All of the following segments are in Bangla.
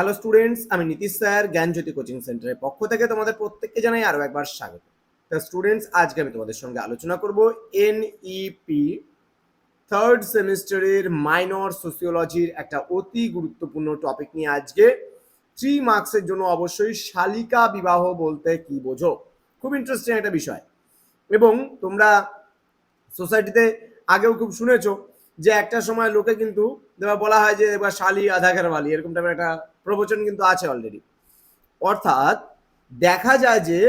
হ্যালো স্টুডেন্টস আমি নীতিশ স্যার, জ্ঞানজ্যোতি কোচিং সেন্টারের পক্ষ থেকে তোমাদের প্রত্যেককে জানাই আরও একবার স্বাগত। তা স্টুডেন্টস আজকে আমি তোমাদের সঙ্গে আলোচনা করব এনইপি থার্ড সেমিস্টারের মাইনর সোসিওলজির একটা অতি গুরুত্বপূর্ণ টপিক নিয়ে আজকে। থ্রি মার্কসের জন্য অবশ্যই শালিকা বিবাহ বলতে কি বোঝো? খুব ইন্টারেস্টিং একটা বিষয়। এবং তোমরা সোসাইটিতে আগেও খুব শুনেছো যে একটা সময় লোকে কিন্তু বলা হয় যে এবার শালি আধা বালি, এরকম টাইপের একটা প্রবচন কিন্তু আছে অলরেডি অর্থাৎ দেখা যায় যে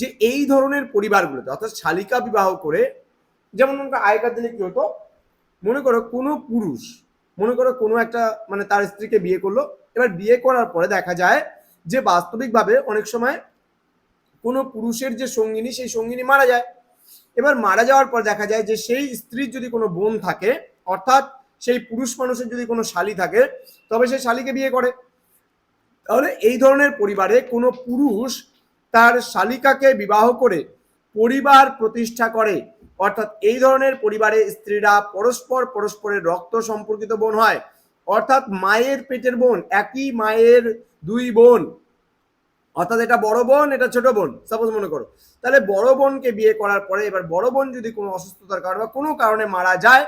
যে এই ধরনের পরিবারগুলোতে, অর্থাৎ শালিকা বিবাহ করে, যেমন আগেকার দিনে কি হতো? মনে করো কোনো পুরুষ, মনে করো কোনো একটা মানে তার স্ত্রীকে বিয়ে করল, এবার বিয়ে করার পরে দেখা যায় যে বাস্তবিকভাবে অনেক সময় কোনো পুরুষের যে সঙ্গিনী, সেই সঙ্গিনী মারা যায়। এবার মারা যাওয়ার পর দেখা যায় যে সেই স্ত্রীর যদি কোনো বোন থাকে, অর্থাৎ সেই পুরুষ মানুষের যদি কোনো শালি থাকে, তবে সেই শালিকে বিয়ে করে। তাহলে এই ধরনের পরিবারে কোনো পুরুষ তার শালিকাকে বিবাহ করে পরিবার প্রতিষ্ঠা করে। অর্থাৎ এই ধরনের পরিবারে স্ত্রীরা পরস্পর পরস্পরের রক্ত সম্পর্কিত বোন হয়। অর্থাৎ মায়ের পেটের বোন, একই মায়ের দুই বোন। অর্থাৎ এটা বড় বোন, এটা ছোট বোন সাপোজ মনে করো। তাহলে বড় বোনকে বিয়ে করার পরে এবার বড় বোন যদি কোনো অসুস্থতার কারণে বা কোনো কারণে মারা যায়,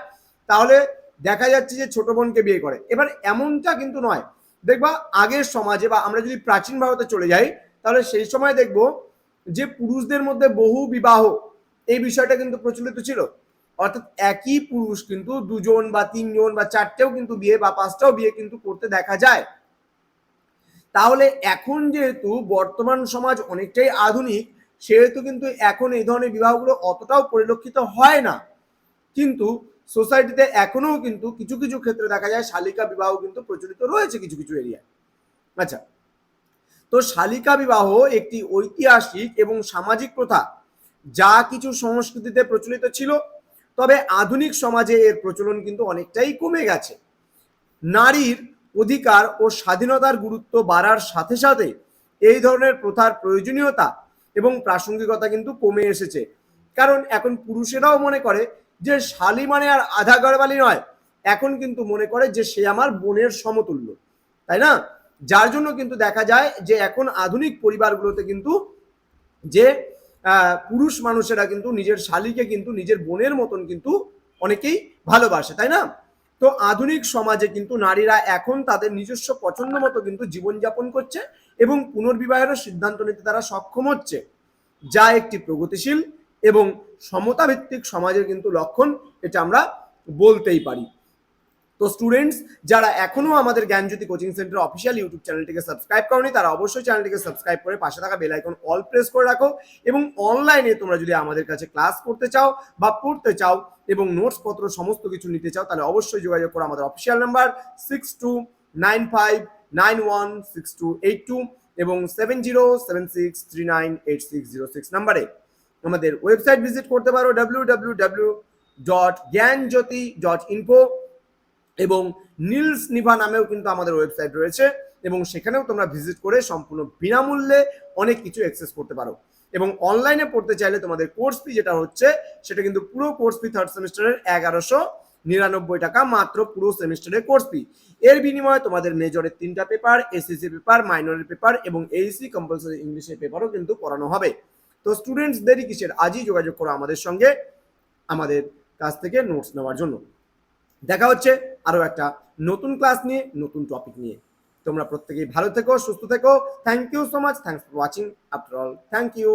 তাহলে দেখা যাচ্ছে যে ছোট বোনকে বিয়ে করে। এবার এমনটা কিন্তু নয় দেখবা আগের সমাজে বা আমরা যদি প্রাচীন ভারতে চলে যাই, তাহলে সেই সময় দেখব যে পুরুষদের মধ্যে বহু বিবাহ। এই বিষয়টা কিন্তু প্রচলিত ছিল। অর্থাৎ একই পুরুষ কিন্তু দুজন বা তিনজন বা চারটেও কিন্তু বিয়ে বা পাঁচটাও বিয়ে কিন্তু করতে দেখা যায়। তাহলে এখন যেহেতু বর্তমান সমাজ অনেকটাই আধুনিক, সেহেতু কিন্তু এখন এই ধরনের বিবাহগুলো অতটাও পরিলক্ষিত হয় না। কিন্তু সোসাইটিতে এখনও কিন্তু কিছু কিছু ক্ষেত্রে দেখা যায় শালিকা বিবাহ কিন্তু প্রচলিত রয়েছে কিছু কিছু এরিয়ায়। আচ্ছা তো শালিকা বিবাহ একটি ঐতিহাসিক এবং সামাজিক প্রথা। যা কিছু সংস্কৃতিতে প্রচলিত ছিল, তবে আধুনিক সমাজে এর প্রচলন কিন্তু অনেকটাই কমে গেছে। নারীর অধিকার ও স্বাধীনতার গুরুত্ব বাড়ার সাথে সাথে এই ধরনের প্রথার প্রয়োজনীয়তা এবং প্রাসঙ্গিকতা কিন্তু কমে এসেছে। কারণ এখন পুরুষেরাও মনে করে যে শালি মানে আর আধা গড়বালি নয়, এখন কিন্তু মনে করে যে সে আমার বোনের সমতুল্য, তাই না? যার জন্য কিন্তু দেখা যায় যে এখন আধুনিক পরিবারগুলোতে কিন্তু যে পুরুষ মানুষেরা কিন্তু নিজের শালিকে কিন্তু নিজের বোনের মতন কিন্তু অনেকেই ভালোবাসে, তাই না? তো আধুনিক সমাজে কিন্তু নারীরা এখন তাদের নিজস্ব পছন্দ মতো কিন্তু জীবনযাপন করছে এবং পুনর্বিবাহেরও সিদ্ধান্ত নিতে তারা সক্ষম হচ্ছে। যা একটি প্রগতিশীল এবং সমতা ভিত্তিক সমাজের কিন্তু লক্ষণ এটা আমরা বলতেই পারি। তো স্টুডেন্টস যারা এখনও আমাদের Gyanjyoti coaching centre official YouTube চ্যানেলটিকে সাবস্ক্রাইব করনি, তারা অবশ্যই চ্যানেলটিকে সাবস্ক্রাইব করে পাশে থাকা বেল আইকন অল প্রেস করে রাখো এবং অনলাইনে তোমরা যদি আমাদের কাছে ক্লাস করতে চাও বা পড়তে চাও এবং নোটস পত্র সমস্ত কিছু নিতে চাও, তাহলে অবশ্যই যোগাযোগ করো আমাদের official number six two nine five nine one six two eight two এবং seven zero seven six three nine eight six zero six নাম্বারে আমাদের ওয়েবসাইট ভিজিট করতে পারো W W W Gyanjyoti info এবং নীলস নিভা নামেও কিন্তু আমাদের ওয়েবসাইট রয়েছে এবং সেখানেও তোমরা ভিজিট করে সম্পূর্ণ বিনামূল্যে অনেক কিছু অ্যাক্সেস করতে পারো। এবং অনলাইনে পড়তে চাইলে তোমাদের কোর্স ফি যেটা হচ্ছে, সেটা কিন্তু পুরো কোর্স ফি থার্ড সেমিস্টারের এগারোশো নিরানব্বই টাকা মাত্র পুরো সেমিস্টারের কোর্স ফি এর বিনিময়ে তোমাদের মেজরের তিনটা পেপার এসএসসি পেপার মাইনরের পেপার এবং এইসি কম্পালসারি ইংলিশের পেপারও কিন্তু পড়ানো হবে। তো স্টুডেন্টস দেরি কিসের? আজই যোগাযোগ করো আমাদের সঙ্গে, আমাদের কাছ থেকে নোটস নেওয়ার জন্য। দেখা হচ্ছে আরও একটা নতুন ক্লাস নিয়ে, নতুন টপিক নিয়ে। তোমরা প্রত্যেকেই ভালো থেকো, সুস্থ থেকো। Thank you so much thanks for watching after all thank you